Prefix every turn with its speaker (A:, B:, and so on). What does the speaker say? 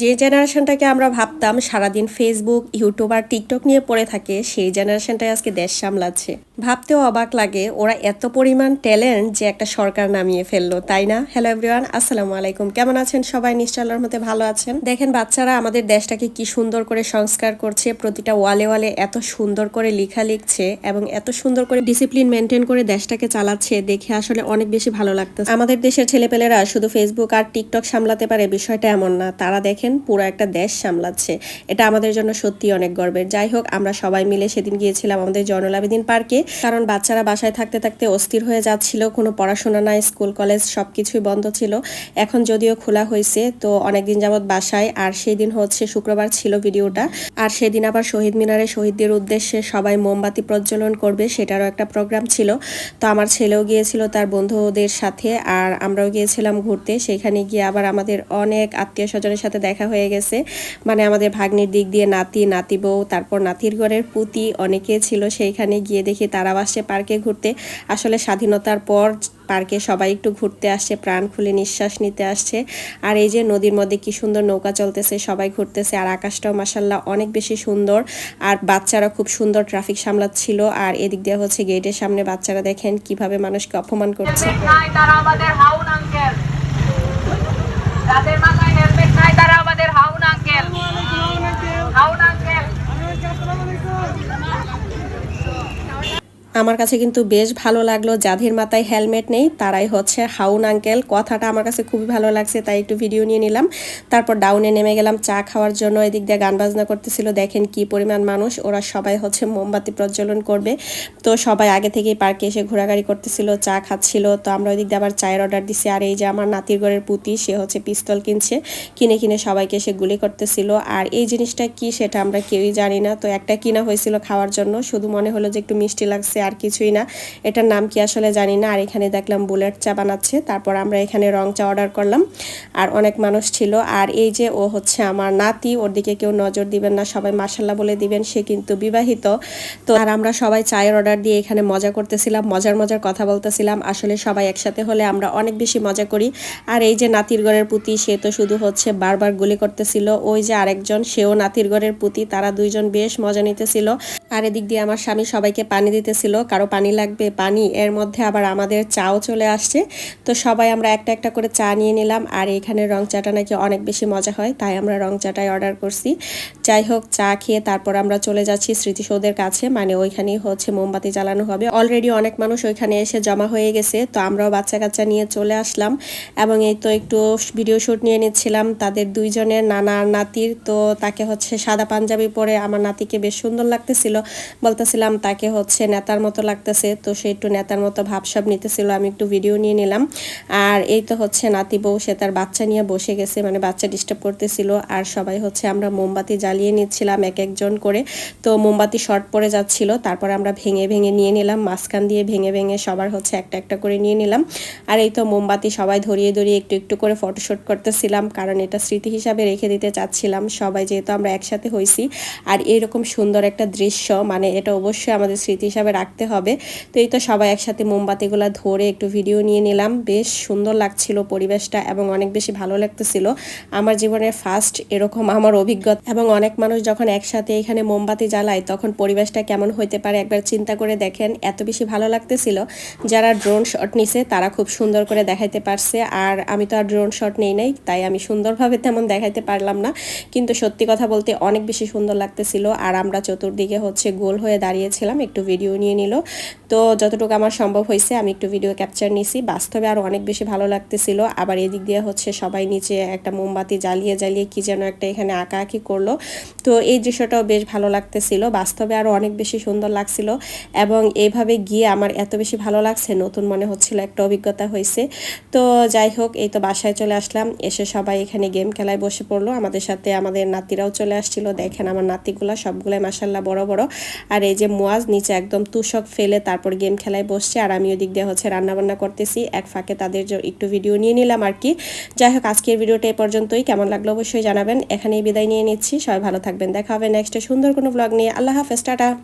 A: যে জেনারেশনটাকে আমরা ভাবতাম সারাদিন ফেসবুক ইউটিউব আর টিকটক নিয়ে পড়ে থাকে, সেই জেনারেশনটাই আজকে দেশ সামলাচ্ছে। ভাবতেও অবাক লাগে, ওরা এত পরিমাণ ট্যালেন্ট যে একটা সরকার নামিয়ে ফেলল, তাই না? হ্যালো এভরিওয়ান আসসালামু আলাইকুম। কেমন আছেন সবাই? নিশ্চয় আল্লাহর ভালো আছেন? দেখেন বাচ্চারা, আমাদের দেশটাকে কি সুন্দর করে সংস্কার করছে, প্রতিটা ওয়ালে ওয়ালে এত সুন্দর করে লেখা লিখছে এবং এত সুন্দর করে ডিসিপ্লিন মেনটেন করে দেশটাকে চালাচ্ছে, দেখে আসলে অনেক বেশি ভালো লাগতেছে। আমাদের দেশের ছেলেপেলেরা শুধু ফেসবুক আর টিকটক সামলাতে পারে, বিষয়টা এমন না। তারা দেখেন পুরো একটা দেশ সামলাচ্ছে। এটা আমাদের জন্য সত্যি অনেক গর্বের। যাই হোক, আমরা সবাই মিলে সেদিন গিয়েছিলাম আমাদের জয়নুল আবেদিন পার্কে। কারণ বাচ্চারা বাসায় থাকতে থাকতে অস্থির হয়ে যাচ্ছিল, কোনো পড়াশোনা নাই, স্কুল, কলেজ সব কিছুই বন্ধ ছিল। এখন যদিও খোলা হয়েছে, তো অনেকদিন যাবৎ বাসায়। আর সেই দিন হচ্ছে শুক্রবার ছিল ভিডিওটা। আর সেদিন আবার শহীদ মিনারে শহীদদের উদ্দেশ্যে সবাই মোমবাতি প্রজ্বলন করবে, সেটারও একটা প্রোগ্রাম ছিল। তো আমার ছেলেও গিয়েছিল তার বন্ধুদের সাথে, আর আমরাও গিয়েছিলাম ঘুরতে। সেখানে গিয়ে আবার আমাদের অনেক আত্মীয় স্বজনের সাথে দেখা হয়ে গেছে। মানে আমাদের ভাগ্নির দিক দিয়ে নাতি নাতি বউ, তারপর নাতির ঘরের পুতি অনেকে ছিল সেইখানে গিয়ে দেখি তারা আসছে পার্কে ঘুরতে। আসলে স্বাধীনতার পর পার্কে সবাই একটু ঘুরতে আসছে, প্রাণ খুলে নিঃশ্বাস নিতে আসছে। আর এই যে নদীর মধ্যে কি সুন্দর নৌকা চলতেছে, সবাই ঘুরতেছে। আর আকাশটাও মাসাল্লাহ অনেক বেশি সুন্দর। আর বাচ্চারা খুব সুন্দর ট্রাফিক সামলাচ্ছিল। আর এদিক দিয়ে হচ্ছে গেটের সামনে বাচ্চারা দেখেন কীভাবে মানুষকে অপমান করছে।
B: তারা আমাদের হাউন আঙ্কেল। যাদের মাথায় হেলমেট নাই তারা আমাদের হাউন আঙ্কেল হাউন আঙ্কেল
A: আমার কাছে কিন্তু বেশ ভালো লাগল। যাদের মাথায় হেলমেট নেই, তারাই হচ্ছে হাউন আঙ্কেল কথাটা আমার কাছে খুবই ভালো লাগছে, তাই একটু ভিডিও নিয়ে নিলাম। তারপর ডাউনে নেমে গেলাম, চা খাওয়ার জন্য এদিক দিয়ে গান বাজনা করতেছিল। দেখেন কি পরিমাণ মানুষ, ওরা সবাই হচ্ছে মোমবাতি প্রজ্বলন করবে। তো সবাই আগে থেকেই পার্কে এসে ঘোরাঘুরি করতেছিল, চা খাচ্ছিল। তো আমরা ওই দিক দিয়ে আবার চায়ের অর্ডার দিছি। আর এই যে আমার নাতির ঘরের পুতি, সে হচ্ছে পিস্তল কিনছে। কিনে কিনে সবাইকে এসে গুলি করতেছিল। আর এই জিনিসটা কি সেটা আমরা কেউই জানি না। তো একটা কিনা হয়েছিল খাওয়ার জন্য। শুধু মনে হলো যে একটু মিষ্টি লাগছে, আর কিছুই না। এটার নাম কি আসলে জানি না। আর এখানে দেখলাম বুলেট চা বানাচ্ছে। তারপর আমরা এখানে রং চা অর্ডার করলাম। আর অনেক মানুষ ছিল। আর এই যে ও হচ্ছে আমার নাতি, ওর দিকে কেউ নজর দিবেন না। সবাই মাসাল্লাহ বলে দিবেন, সে কিন্তু বিবাহিত। তো আর আমরা সবাই চায়ের অর্ডার দিয়ে এখানে মজা করতেছিলাম, মজার মজার কথা বলতেছিলাম। আসলে সবাই একসাথে হলে আমরা অনেক বেশি মজা করি। আর এই যে নাতির গড়ের পুতি, সে তো শুধু হচ্ছে বারবার গুলি করতেছিল। ওই যে আরেকজন, সেও নাতির গড়ের পুতি। তারা দুইজন বেশ মজা নিতেছিল। আর এদিক দিয়ে আমার স্বামী সবাইকে পানি দিতেছিল। কারও পানি লাগবে, পানি, এর মধ্যে আবার আমাদের চাও চলে আসছে। তো সবাই আমরা একটা একটা করে চা নিয়ে নিলাম। আর এখানে রং চাটা নাকি অনেক বেশি মজা হয়, তাই আমরা রং চাটাই অর্ডার করছি। যাই হোক, চা খেয়ে তারপর আমরা চলে যাচ্ছি স্মৃতিসৌধের কাছে। মানে ওইখানেই হচ্ছে মোমবাতি জ্বালানো হবে। অলরেডি অনেক মানুষ ওইখানে এসে জমা হয়ে গেছে, তো আমরাও বাচ্চা কাচ্চা নিয়ে চলে আসলাম। এবং এই তো একটু ভিডিও শ্যুট নিয়ে নিচ্ছিলাম। তাদের দুইজনের নানা নাতির, তো তাকে হচ্ছে সাদা পাঞ্জাবি পরে আমার নাতিকে বেশ সুন্দর লাগতেছিল। বলতেছিলাম, তাকে হচ্ছে নেতার মতো লাগতেছে। তো সে একটু নেতার মতো ভাবসাব নিতেছিল, আমি একটু ভিডিও নিয়ে নিলাম। আর এই তো হচ্ছে নাতি বউ, সে তার বাচ্চা নিয়ে বসে গেছে মানে বাচ্চা ডিস্টার্ব করতেছিল। আর সবাই হচ্ছে আমরা মোমবাতি জ্বালিয়ে নিচ্ছিলাম এক একজন করে। তো মোমবাতি শর্ট পড়ে যাচ্ছিল, তারপর আমরা ভেঙে ভেঙে নিয়ে নিলাম, মাঝখান দিয়ে ভেঙে ভেঙে সবার হচ্ছে একটা একটা করে নিয়ে নিলাম। আর এই তো মোমবাতি সবাই ধরিয়ে ধরিয়ে একটু একটু করে ফটোশ্যুট করতেছিলাম, কারণ এটা স্মৃতি হিসাবে রেখে দিতে চাচ্ছিলাম। সবাই যেহেতু আমরা একসাথে হয়েছি আর এরকম সুন্দর একটা দৃশ্য মানে এটা অবশ্যই আমাদের স্মৃতি হিসাবে রাখতে হবে। তো এই তো সবাই একসাথে মোমবাতিগুলো ধরে একটু ভিডিও নিয়ে নিলাম। বেশ সুন্দর লাগছিল পরিবেশটা এবং অনেক বেশি ভালো লাগতেছিল। আমার জীবনের ফার্স্ট এরকম আমার অভিজ্ঞতা এবং অনেক মানুষ যখন একসাথে এখানে মোমবাতি জ্বালায়, তখন পরিবেশটা কেমন হইতে পারে একবার চিন্তা করে দেখেন, এত বেশি ভালো লাগতেছিল। যারা ড্রোন শট নিছে, তারা খুব সুন্দর করে দেখাইতে পারছে। আর আমি তো আর ড্রোন শট নেই নাই, তাই আমি সুন্দরভাবে তেমন দেখাইতে পারলাম না। কিন্তু সত্যি কথা বলতে অনেক বেশি সুন্দর লাগতেছিল। আর আমরা চতুর্দিকে হচ্ছে গোল হয়ে দাঁড়িয়েছিলাম, একটু ভিডিও নিয়ে নিল। তো যতটুকু আমার সম্ভব হয়েছে, আমি একটু ভিডিও ক্যাপচার নিছি। বাস্তবে আরও অনেক বেশি ভালো লাগতেছিল। আবার এদিক দিয়ে হচ্ছে সবাই নিচে একটা মোমবাতি জ্বালিয়ে জ্বালিয়ে কি যেন একটা এখানে আঁকা আঁকি করল। তো এই দৃশ্যটাও বেশ ভালো লাগতেছিল। বাস্তবে আরও অনেক বেশি সুন্দর লাগছিল এবং এইভাবে গিয়ে আমার এত বেশি ভালো লাগছে, নতুন মনে হচ্ছিল একটা অভিজ্ঞতা হয়েছে। তো যাই হোক, এই তো বাসায় চলে আসলাম। এসে সবাই এখানে গেম খেলায় বসে পড়ল। আমাদের সাথে আমাদের নাতিরাও চলে আসছিল। দেখেন আমার নাতিগুলা সবগুলাই মাসাল্লাহ বড় বড়। আর এই যে মোয়াজ নিচে একদম তুষক ফেলে তারপর গেম খেলায় বসছে, আর আমি ওদিক দিয়ে হচ্ছে রান্নাবান্না করতেছি। এক ফাঁকে তাদের একটু ভিডিও নিয়ে নিলাম আর কি। যাই হোক, আজকের ভিডিওটা এ পর্যন্তই। কেমন লাগল অবশ্যই জানাবেন। এখানেই বিদায় নিয়ে নিচ্ছি। সবাই ভালো থাকবেন। দেখা হবে নেক্সট সুন্দর কোনো ব্লগ নিয়ে। আল্লাহ হাফেজ, টাটা।